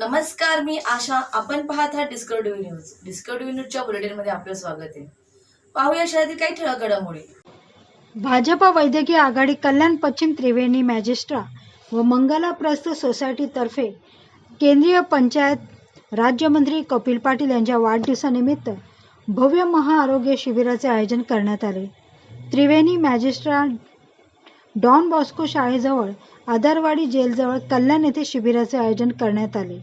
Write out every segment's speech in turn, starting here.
नमस्कार मी आशा. आपण पाहत आहात डिस्कवरी न्यूज डिस्कवरी न्यूजच्या बुलेटिनमध्ये आपलं स्वागत आहे. पाहूया शहरातील काही ठळक घडामोडी. भाजपा वैद्यकीय आघाडी कल्याण पश्चिम त्रिवेणी मॅजिस्ट्रा व मंगला प्रस्थ सोसायटीतर्फे केंद्रीय पंचायत राज्यमंत्री कपिल पाटील यांच्या वाढदिवसानिमित्त भव्य महाआरोग्य शिबिराचे आयोजन करण्यात आले. त्रिवेणी मॅजिस्ट्रा डॉन बॉस्को शाळेजवळ आधारवाडी जेलजवळ कल्याण येथे शिबिराचे आयोजन करण्यात आले.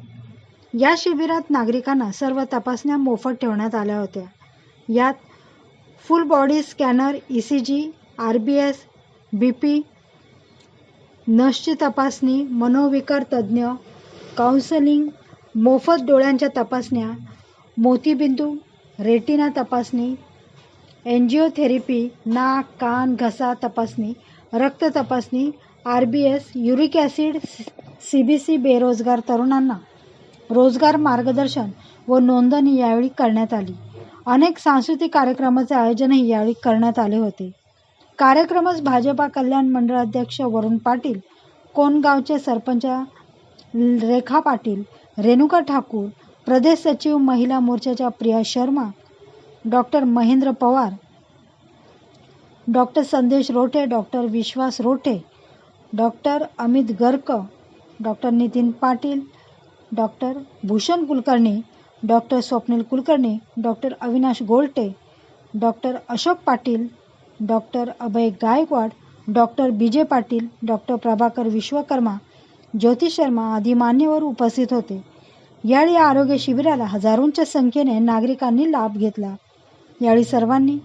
या शिबिरात नागरिकांना सर्व तपासण्या मोफत ठेवण्यात आल्या होत्या. यात full body scanner E C G R B S B P नसची तपासणी मनोविकार तज्ज्ञ काउन्सलिंग मोफत डोळ्यांच्या तपासण्या मोतीबिंदू रेटिना तपासणी एन्जिओथेरपी नाक कान घसा तपासणी रक्त तपासणी R B S uric acid C B C बेरोजगार तरुणांना रोजगार मार्गदर्शन व नोंदणी यावेळी करण्यात आली. अनेक सांस्कृतिक कार्यक्रमाचे आयोजनही यावेळी करण्यात आले होते. कार्यक्रमास भाजपा कल्याण मंडळाध्यक्ष वरुण पाटील कोणगावचे सरपंच रेखा पाटील रेणुका ठाकूर प्रदेश सचिव महिला मोर्चाच्या Priya Sharma doctor Mahendra Pawar doctor Sandesh Rothe doctor Vishwas Rothe doctor Amit Garg doctor Nitin Patil doctor Bhushan Kulkarni doctor Swapnil Kulkarni doctor Avinash Golte doctor Ashok Patil doctor Abhay Gaikwad doctor BJ Patil doctor Prabhakar Vishwakarma Jyoti Sharma आदी मान्यवर उपस्थित होते. यावेळी या आरोग्य शिबिराला हजारोंच्या संख्येने नागरिकांनी लाभ घेतला. यावेळी सर्वांनी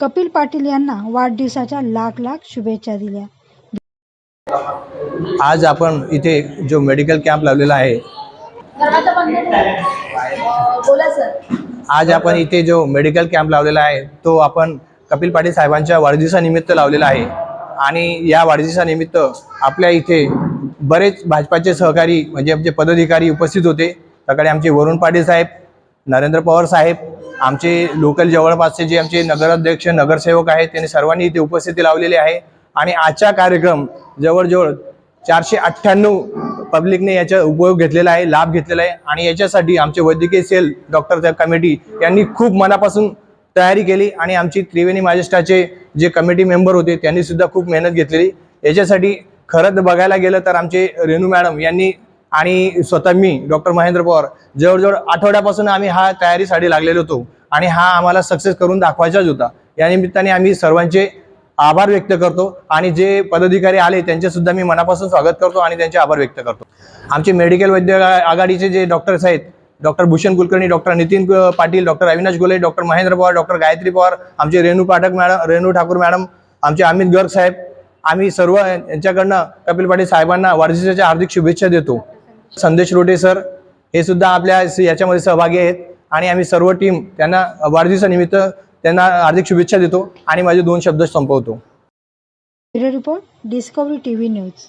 कपिल पाटील यांना वाढदिवसाच्या लाख लाख शुभेच्छा दिल्या. आज आपण इथे जो मेडिकल कॅम्प लावलेला आहे बोला सर. आज आपण इथे जो मेडिकल कॅम्प लावलेला आहे तो आपण कपिल पाटील साहेबांच्या वाढदिवसानिमित्त लावलेला आहे. आणि या वाढदिवसानिमित्त आपल्या इथे बरेच भाजपाचे सहकारी म्हणजे आमचे पदाधिकारी उपस्थित होते. सकाळी आमचे वरुण पाटील साहेब नरेंद्र पवार साहेब आमचे लोकल जवळपासचे जे आमचे नगराध्यक्ष नगरसेवक आहेत त्यांनी सर्वांनी इथे उपस्थिती लावलेली आहे. आणि आजचा कार्यक्रम जवळजवळ चारशे अठ्ठ्याण्णव पब्लिकने याचा उपयोग घेतलेला आहे लाभ घेतलेला आहे. आणि याच्यासाठी आमचे वैद्यकीय सेल डॉक्टर कमिटी यांनी खूप मनापासून तयारी केली. आणि आमची त्रिवेणी मॅजिस्ट्राचे जे कमिटी मेंबर होते त्यांनी सुद्धा खूप मेहनत घेतलेली. याच्यासाठी खरंच बघायला गेलं तर आमचे रेणू मॅडम यांनी आणि स्वतः मी डॉक्टर महेंद्र पवार जवळजवळ आठवड्यापासून आम्ही हा तयारीसाठी लागलेलो होतो आणि हा आम्हाला सक्सेस करून दाखवायचाच होता. या निमित्ताने आम्ही सर्वांचे आभार व्यक्त करतो आणि जे पदाधिकारी आले त्यांचे सुद्धा मी मनापासून स्वागत करतो आणि त्यांचे आभार व्यक्त करतो. आमचे मेडिकल वैद्य आघाडीचे जे डॉक्टर्स आहेत doctor Bhushan Kulkarni doctor Nitin Patil doctor Avinash Gole doctor Mahendra Pawar doctor Gayatri Pawar आमचे रेणू पाठक मॅडम रेणू ठाकूर मॅडम आमचे अमित गर्ग साहेब आम्ही सर्व यांच्याकडनं कपिल पाटील साहेबांना वाढदिवसाच्या हार्दिक शुभेच्छा देतो. संदेश रोटे सर हे सुद्धा आपल्या याच्यामध्ये सहभागी आहेत. आणि आम्ही सर्व टीम त्यांना वाढदिवसानिमित्त त्यांना हार्दिक शुभेच्छा देतो आणि माझे दोन शब्द संपवतो. Bureau report Discovery T V news.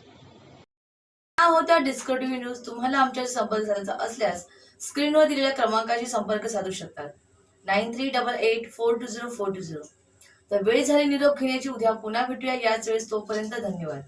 हा होता डिस्कवरी न्यूज. तुम्हाला आमच्याशी संपर्क साधायचा असल्यास स्क्रीनवर दिलेल्या क्रमांकाशी संपर्क साधू शकतात nine three double eight four two zero four two zero. तर वेळ झाली निरोप घेण्याची उद्या पुन्हा भेटूया. याच वेळेस तोपर्यंत धन्यवाद.